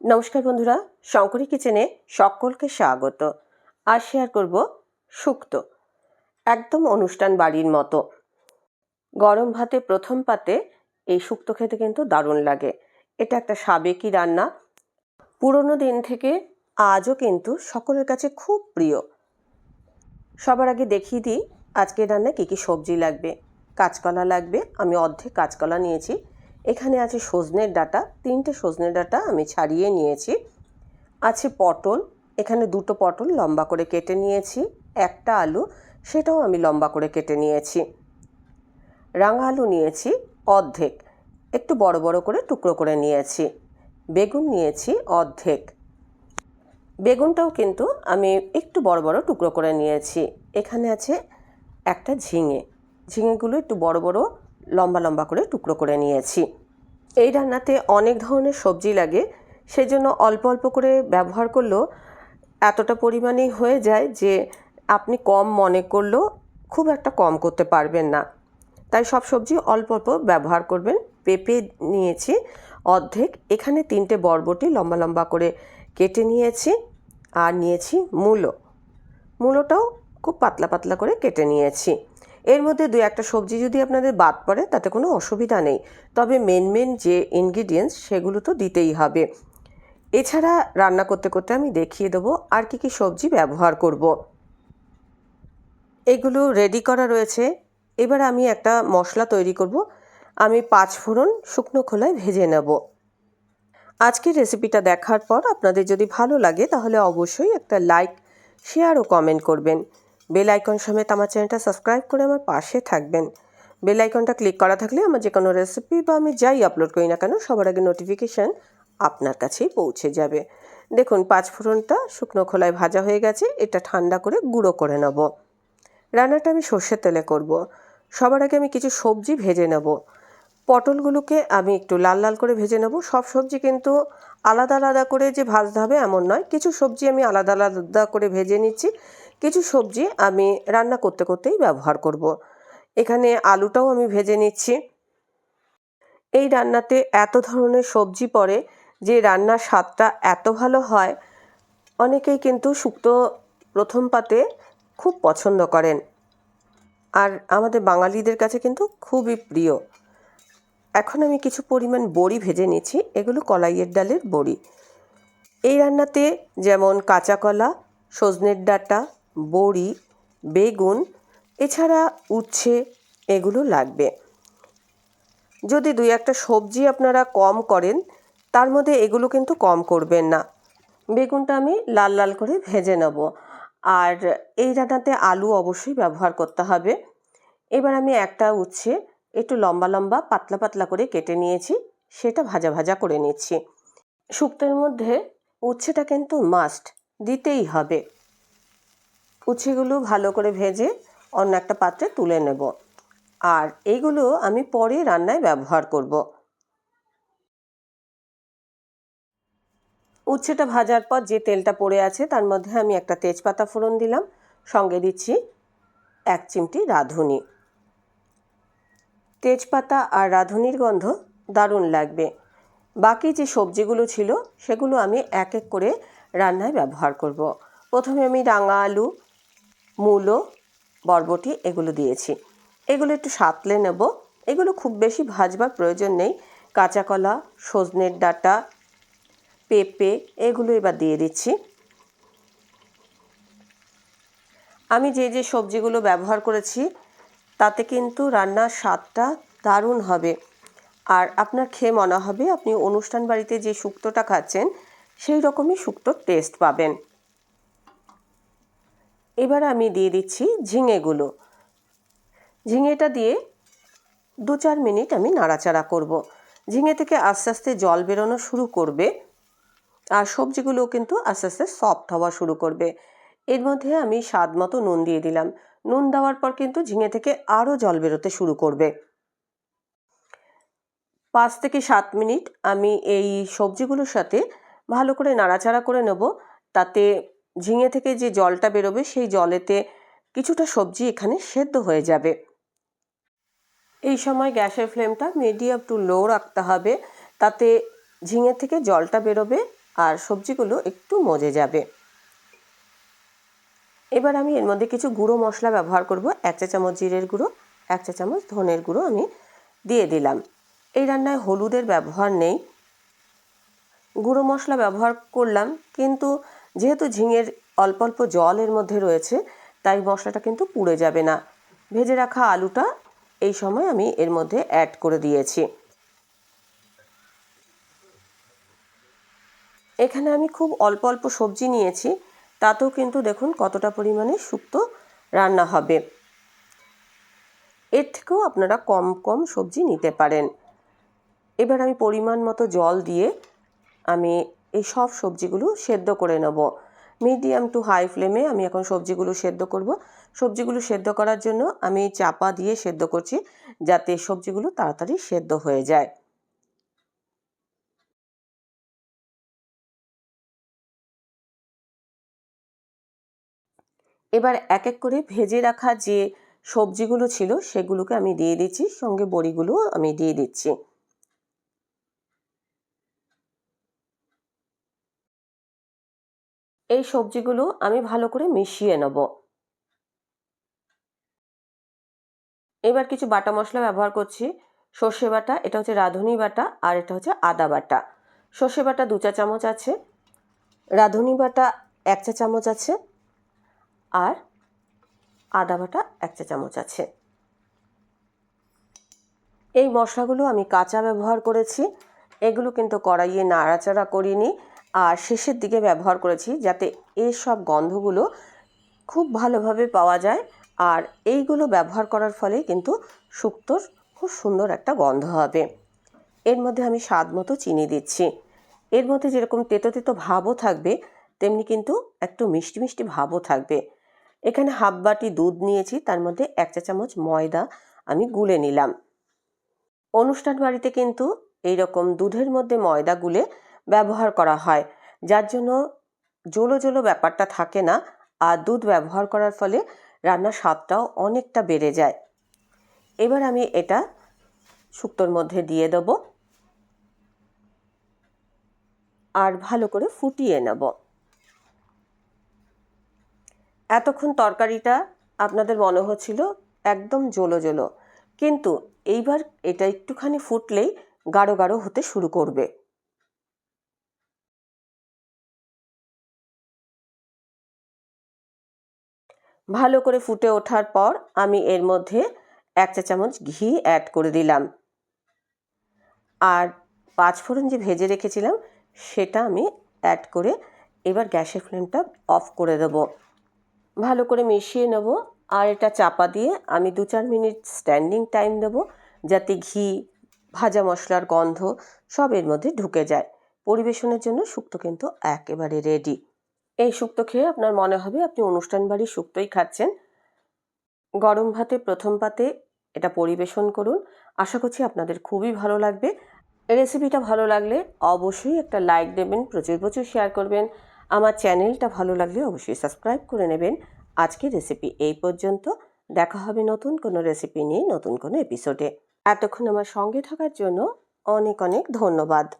নমস্কার বন্ধুরা, শঙ্করী কিচেনে সকলকে স্বাগত। আর শেয়ার করব শুক্তো, একদম অনুষ্ঠান বাড়ির মতো। গরম ভাতে প্রথম পাতে এই শুক্তো খেতে কিন্তু দারুণ লাগে। এটা একটা সাবেকি রান্না। পুরনো দিন থেকে আজও কিন্তু সকলের কাছে খুব প্রিয়। সবার আগে দেখিয়ে দিই আজকে রান্নায় কী কী সবজি লাগবে। কাঁচকলা লাগবে, আমি অর্ধেক কাঁচকলা নিয়েছি। এখানে আছে সজনের ডাটা, তিনটে সজনের ডাঁটা আমি ছাড়িয়ে নিয়েছি। আছে পটল, এখানে দুটো পটল লম্বা করে কেটে নিয়েছি, একটা আলু, সেটাও আমি লম্বা করে কেটে নিয়েছি। রাঙা আলু নিয়েছি অর্ধেক, একটু বড় বড় করে টুকরো করে নিয়েছি। বেগুন নিয়েছি অর্ধেক। বেগুনটাও কিন্তু আমি একটু বড় বড় টুকরো করে নিয়েছি। এখানে আছে একটা ঝিঙে, ঝিঙেগুলো একটু বড় বড় লম্বা লম্বা করে টুকরো করে নিয়েছি। এই রান্নাতে অনেক ধরনের সবজি লাগে, সেজন্য অল্প অল্প করে ব্যবহার করলেও এতটা পরিমাণেই হয়ে যায় যে আপনি কম মনে করলেও খুব একটা কম করতে পারবেন না। তাই সব সবজি অল্প অল্প ব্যবহার করবেন। পেঁপে নিয়েছি অর্ধেক, এখানে তিনটে বরবটি লম্বা লম্বা করে কেটে নিয়েছি আর নিয়েছি মূলো। মূলোটাও খুব পাতলা পাতলা করে কেটে নিয়েছি। এর মধ্যে দু একটা সবজি যদি আপনাদের বাদ পড়ে, তাতে কোনো অসুবিধা নেই। তবে মেন মেন যে ইনগ্রিডিয়েন্টস সেগুলো তো দিতেই হবে। এছাড়া রান্না করতে করতে আমি দেখিয়ে দেবো আর কি কি সবজি ব্যবহার করব। এগুলো রেডি করা রয়েছে। এবার আমি একটা মশলা তৈরি করব। আমি পাঁচ ফোড়ন শুকনো খোলায় ভেজে নেব। আজকের রেসিপিটা দেখার পর আপনাদের যদি ভালো লাগে, তাহলে অবশ্যই একটা লাইক শেয়ার ও কমেন্ট করবেন। বেল আইকন সমেত আমার চ্যানেলটা সাবস্ক্রাইব করে আমার পাশে থাকবেন। বেল আইকনটা ক্লিক করা থাকলে আমার যে কোনো রেসিপি বা আমি যাই আপলোড করি না কেন, সবার আগে নোটিফিকেশান আপনার কাছেই পৌঁছে যাবে। দেখুন, পাঁচ ফোড়নটা শুকনো খোলায় ভাজা হয়ে গেছে, এটা ঠান্ডা করে গুঁড়ো করে নেব। রান্নাটা আমি সর্ষের তেলে করব। সবার আগে আমি কিছু সবজি ভেজে নেব। পটলগুলোকে আমি একটু লাল লাল করে ভেজে নেব। সব সবজি কিন্তু আলাদা আলাদা করে যে ভাজতে হবে এমন নয়, কিছু সবজি আমি আলাদা আলাদা করে ভেজে নিচ্ছি। কিছু সবজি আমি রান্না করতে করতেই ব্যবহার করব। এখানে আলুটাও আমি ভেজে নিচ্ছি। এই রান্নাতে এত ধরনের সবজি পড়ে যে রান্নার স্বাদটা এত ভালো হয়, অনেকেই কিন্তু শুক্তো প্রথম পাতে খুব পছন্দ করেন। আর আমাদের বাঙালিদের কাছে কিন্তু খুবই প্রিয়। এখন আমি কিছু পরিমাণ বড়ি ভেজে নিচ্ছি, এগুলো কলাইয়ের ডালের বড়ি। এই রান্নাতে যেমন কাঁচা কলা, সজনের ডাঁটা বড়ি, বেগুন, এছাড়া উচ্ছে এগুলো লাগবে। যদি দুই একটা সবজি আপনারা কম করেন, তার মধ্যে এগুলো কিন্তু কম করবেন না। বেগুনটা আমি লাল লাল করে ভেজে নেব। আর এই রান্নাতে আলু অবশ্যই ব্যবহার করতে হবে। এবার আমি একটা উচ্ছে একটু লম্বা লম্বা পাতলা পাতলা করে কেটে নিয়েছি, সেটা ভাজা ভাজা করে নিচ্ছি। শুক্তের মধ্যে উচ্ছেটা কিন্তু মাস্ট দিতেই হবে। উচ্ছেগুলো ভালো করে ভেজে অন্য একটা পাত্রে তুলে নেব। আর এইগুলো আমি পরে রান্নায় ব্যবহার করব। উচ্ছেটা ভাজার পর যে তেলটা পড়ে আছে তার মধ্যে আমি একটা তেজপাতা ফোড়ন দিলাম। সঙ্গে দিচ্ছি এক চিমটি রাঁধুনি। তেজপাতা আর রাঁধুনির গন্ধ দারুণ লাগবে। বাকি যে সবজিগুলো ছিল সেগুলো আমি এক এক করে রান্নায় ব্যবহার করব। প্রথমে আমি রাঙা আলু মূলো, বরবটি এগুলো দিয়েছি। এগুলো একটু সাতলে নেব। এগুলো খুব বেশি ভাজবার প্রয়োজন নেই। কাঁচা কলা, সজনের ডাঁটা, পেঁপে এগুলো এবার দিয়ে দিচ্ছি। আমি যে যে সবজিগুলো ব্যবহার করেছি, তাতে কিন্তু রান্নার স্বাদটা দারুণ হবে। আর আপনার খেয়ে মনে হবে, আপনি অনুষ্ঠান বাড়িতে যে শুক্তোটা খাচ্ছেন, সেই রকমই শুক্তোর টেস্ট পাবেন। এবার আমি দিয়ে দিচ্ছি ঝিঙেগুলো। ঝিঙেটা দিয়ে দু চার মিনিট আমি নাড়াচাড়া করব। ঝিঙে থেকে আস্তে আস্তে জল বেরোনো শুরু করবে আর সবজিগুলো কিন্তু আস্তে আস্তে সফট হওয়া শুরু করবে। এর মধ্যে আমি স্বাদ মতো নুন দিয়ে দিলাম। নুন দেওয়ার পর কিন্তু ঝিঙে থেকে আরও জল বেরোতে শুরু করবে। পাঁচ থেকে সাত মিনিট আমি এই সবজিগুলোর সাথে ভালো করে নাড়াচাড়া করে নেব। তাতে ঝিঙে থেকে যে জলটা বেরোবে, সেই জলেতে কিছুটা সবজি এখানে সেদ্ধ হয়ে যাবে। এই সময় গ্যাসের ফ্লেমটা মিডিয়াম টু লো রাখতে হবে। তাতে ঝিঙে থেকে জলটা বেরোবে আর সবজিগুলো একটু মজে যাবে। এবার আমি এর মধ্যে কিছু গুঁড়ো মশলা ব্যবহার করব। এক চা চামচ জিরের গুঁড়ো, এক চা চামচ ধনের গুঁড়ো আমি দিয়ে দিলাম। এই রান্নায় হলুদের ব্যবহার নেই। গুঁড়ো মশলা ব্যবহার করলাম, কিন্তু যেহেতু ঝিঙের অল্প অল্প জল এর মধ্যে রয়েছে, তাই মশলাটা কিন্তু পুড়ে যাবে না। ভেজে রাখা আলুটা এই সময় আমি এর মধ্যে অ্যাড করে দিয়েছি। এখানে আমি খুব অল্প অল্প সবজি নিয়েছি, তাতেও কিন্তু দেখুন কতটা পরিমাণে শুক্তো রান্না হবে। এর থেকেও আপনারা কম কম সবজি নিতে পারেন। এবার আমি পরিমাণ মতো জল দিয়ে আমি এই সব সবজিগুলো সেদ্ধ করে নেব। মিডিয়াম টু হাই ফ্লেমে আমি এখন সবজিগুলো সেদ্ধ করব। সবজিগুলো সেদ্ধ করার জন্য আমি চাপা দিয়ে সেদ্ধ করছি যাতে সবজিগুলো তাড়াতাড়ি সেদ্ধ হয়ে যায়। এবার এক এক করে ভেজে রাখা যে সবজিগুলো ছিল সেগুলোকে আমি দিয়ে দিচ্ছি, সঙ্গে বড়িগুলো আমি দিয়ে দিচ্ছি। এই সবজিগুলো আমি ভালো করে মিশিয়ে নেব। এবার কিছু বাটা মশলা ব্যবহার করছি। সর্ষে বাটা, এটা হচ্ছে রাঁধুনি বাটা আর এটা হচ্ছে আদা বাটা। সর্ষে বাটা দু চা চামচ আছে, রাঁধুনি বাটা এক চা চামচ আছে আর আদা বাটা এক চা চামচ আছে। এই মশলাগুলো আমি কাঁচা ব্যবহার করেছি, এগুলো কিন্তু কড়াইয়ে নাড়াচাড়া করিনি। আর শেষের দিকে ব্যবহার করেছি যাতে এই সব গন্ধগুলো খুব ভালোভাবে পাওয়া যায়। আর এইগুলো ব্যবহার করার ফলে কিন্তু শুক্তোর খুব সুন্দর একটা গন্ধ হবে। এর মধ্যে আমি স্বাদ মতো চিনি দিচ্ছি। এর মধ্যে যেরকম তেতো তেতো ভাবও থাকবে, তেমনি কিন্তু একটু মিষ্টি মিষ্টি ভাবও থাকবে। এখানে হাফ বাটি দুধ নিয়েছি, তার মধ্যে এক চা চামচ ময়দা আমি গুলে নিলাম। অনুষ্ঠান বাড়িতে কিন্তু এই রকম দুধের মধ্যে ময়দা গুলে ব্যবহার করা হয়। যার জন্য জোলো জোলো ব্যাপারটা থাকে না আর দুধ ব্যবহার করার ফলে রান্নার স্বাদটাও অনেকটা বেড়ে যায়। এবার আমি এটা শুক্তোর মধ্যে দিয়ে দেবো আর ভালো করে ফুটিয়ে নেব। এতক্ষণ তরকারিটা আপনাদের মনে হচ্ছিল একদম জোলো জোলো, কিন্তু এইবার এটা একটুখানি ফুটলেই গাঢ় গাঢ় হতে শুরু করবে। ভালো করে ফুটে ওঠার পর আমি এর মধ্যে এক চা চামচ ঘি অ্যাড করে দিলাম। আর পাঁচ ফোড়ন যে ভেজে রেখেছিলাম, সেটা আমি অ্যাড করে এবার গ্যাসের ফ্লেমটা অফ করে দেব। ভালো করে মিশিয়ে নেব আর এটা চাপা দিয়ে আমি দু চার মিনিট স্ট্যান্ডিং টাইম দেব যাতে ঘি, ভাজা মশলার গন্ধ সব এর মধ্যে ঢুকে যায়। পরিবেশনের জন্য শুক্তো কিন্তু একেবারে রেডি এই শুক্তো খেয়ে আপনার মনে হবে আপনি অনুষ্ঠান বাড়ির শুক্তোই খাচ্ছেন। গরম ভাতে, প্রথম পাতে এটা পরিবেশন করুন। আশা করছি আপনাদের খুবই ভালো লাগবে। রেসিপিটা ভালো লাগলে অবশ্যই একটা লাইক দেবেন, প্রচুর প্রচুর শেয়ার করবেন। আমার চ্যানেলটা ভালো লাগলে অবশ্যই সাবস্ক্রাইব করে নেবেন। আজকের রেসিপি এই পর্যন্ত। দেখা হবে নতুন কোনো রেসিপি নিয়ে নতুন কোনো এপিসোডে। এতক্ষণ আমার সঙ্গে থাকার জন্য অনেক অনেক ধন্যবাদ।